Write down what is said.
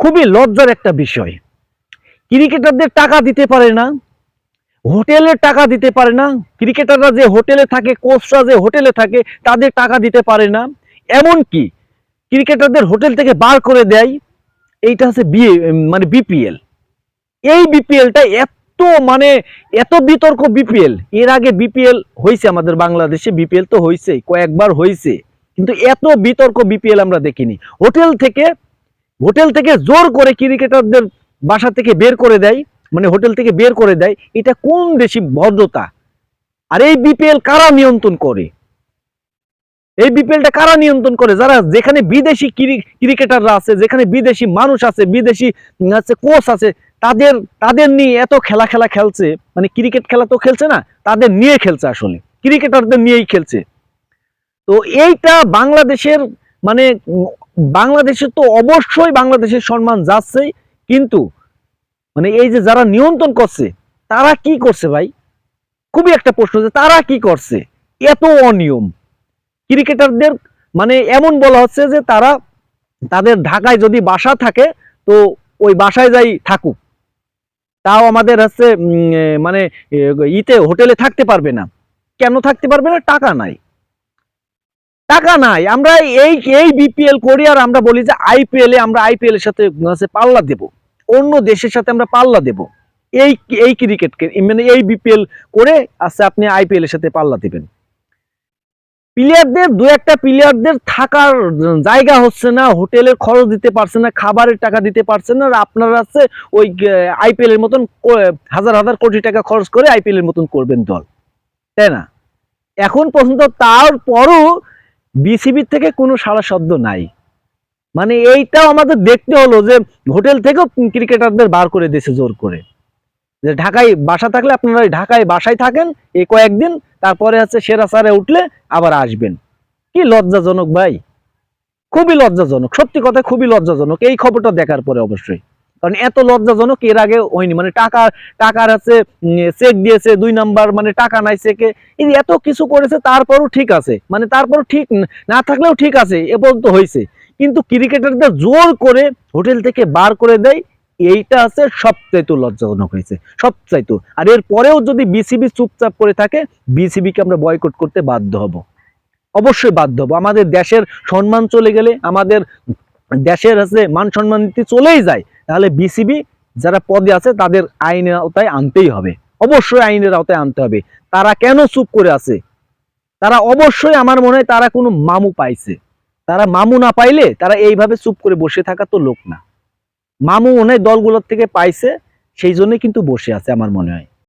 খুবই লজ্জার একটা বিষয়। ক্রিকেটারদের টাকা দিতে পারে না, হোটেলের টাকা দিতে পারে না, ক্রিকেটাররা যে হোটেলে থাকে, কোচরা যে হোটেলে থাকে, তাদের টাকা দিতে পারে না। এমন কি ক্রিকেটারদের হোটেল থেকে বার করে দেয়, এইটা হচ্ছে বিএ মানে বিপিএল। এই বিপিএলটা এত মানে এত বিতর্ক বিপিএল। এর আগে বিপিএল হয়েছে আমাদের বাংলাদেশে, বিপিএল তো হয়েছে কয়েকবার হয়েছে কিন্তু এত বিতর্ক বিপিএল আমরা দেখিনি। হোটেল থেকে হোটেল থেকে জোর করে ক্রিকেটারদের বাসা থেকে বের করে দেয় মানে হোটেল থেকে বের করে দেয়, এটা কোন দেশি ভদ্রতা? আর এই বিপিএল কারা নিয়ন্ত্রণ করে? এই বিপিএলটা কারা নিয়ন্ত্রণ করে? যারা যেখানে বিদেশি ক্রি- ক্রিকেটাররা আছে, যেখানে বিদেশি মানুষ আছে, বিদেশি আছে কোচ আছে, তাদের তাদের নিয়ে এত খেলা খেলা খেলছে মানে ক্রিকেট খেলা তো খেলছে না, তাদের নিয়ে খেলছে আসলে, ক্রিকেটারদের নিয়েই খেলছে। তো এইটা বাংলাদেশের মানে উম, বাংলাদেশের তো অবশ্যই বাংলাদেশের সম্মান যাচ্ছে কিন্তু মানে এই যে যারা নিয়ন্ত্রণ করছে তারা কি করছে ভাই? খুবই একটা প্রশ্ন যে তারা কি করছে? এত অনিয়ম। ক্রিকেটারদের মানে এমন বলা হচ্ছে যে তারা তাদের ঢাকায় যদি বাসা থাকে তো ওই বাসায় যাই থাকুক। তাও আমাদের হচ্ছে মানে ইতে হোটেলে থাকতে পারবে না। কেন থাকতে পারবে না? টাকা নাই। টাকা নাই। আমরা এই এই বিপিএল করি আর আমরা বলি যে আইপিএল আমরা আইপিএল এর সাথে পাল্লা দেব। অন্য দেশের সাথে আমরা পাল্লা দেব। এই এই ক্রিকেটকে মানে এই বিপিএল করে আচ্ছা আপনি আইপিএল এর সাথে পাল্লা দিবেন। প্লেয়ারদের, দু একটা প্লেয়ারদের থাকার জায়গা হচ্ছে না, হোটেলের খরচ দিতে পারছে না, খাবারের টাকা দিতে পারছে না, আর আপনারা আছে ওই আইপিএল এর মতন হাজার হাজার কোটি টাকা খরচ করে আইপিএল এর মতন করবেন দল। তাই না? এখন পর্যন্ত তারপরও বিসিবির থেকে কোনো সারা শব্দ নাই। মানে এইটাও আমাদের দেখতে হলো যে, হোটেল থেকেও ক্রিকেটারদের বার করে দিয়েছে জোর করে। যে ঢাকায় বাসা থাকলে আপনারা ঢাকায় বাসায় থাকেন, এই কয়েকদিন, তারপরে হচ্ছে সেরা সারে উঠলে আবার আসবেন। কি লজ্জাজনক ভাই। খুবই লজ্জাজনক, সত্যি কথা খুবই লজ্জাজনক, এই খবরটা দেখার পরে অবশ্যই। কারণ এত লজ্জাজনক এর আগে হয়নি। মানে টাকা টাকার আছে চেক দিয়েছে, দুই নাম্বার মানে টাকা নাই চেকে এই এত কিছু করেছে, তারপরও ঠিক আছে। মানে তারপরও ঠিক না থাকলেও ঠিক আছে, এ পর্যন্ত হয়েছে। কিন্তু ক্রিকেটারদের জোর করে হোটেল থেকে বার করে দেয়, এইটা আছে সবচাইতে লজ্জাজনক হয়েছে, সবচাইতে। আর এর পরেও যদি বিসিবি চুপচাপ করে থাকে, বিসিবিকে আমরা বয়কট করতে বাধ্য হব। অবশ্যই বাধ্য হব। আমাদের দেশের সম্মান চলে গেলে, আমাদের দেশের আছে মান সম্মান চলেই যায় তাহলে বিসিবি যারা পদে আছে, তাদের আইনের আওতায় আনতেই হবে। অবশ্যই আইনের আওতায় আনতে হবে। তারা কেন চুপ করে আছে? তারা অবশ্যই আমার মনে হয় তারা কোনো মামু পাইছে। তারা মামু না পাইলে তারা এইভাবে চুপ করে বসে থাকা তো লোক না। মামু মনে হয় দলগুলোর থেকে পাইছে, সেই জন্য কিন্তু বসে আছে আমার মনে হয়।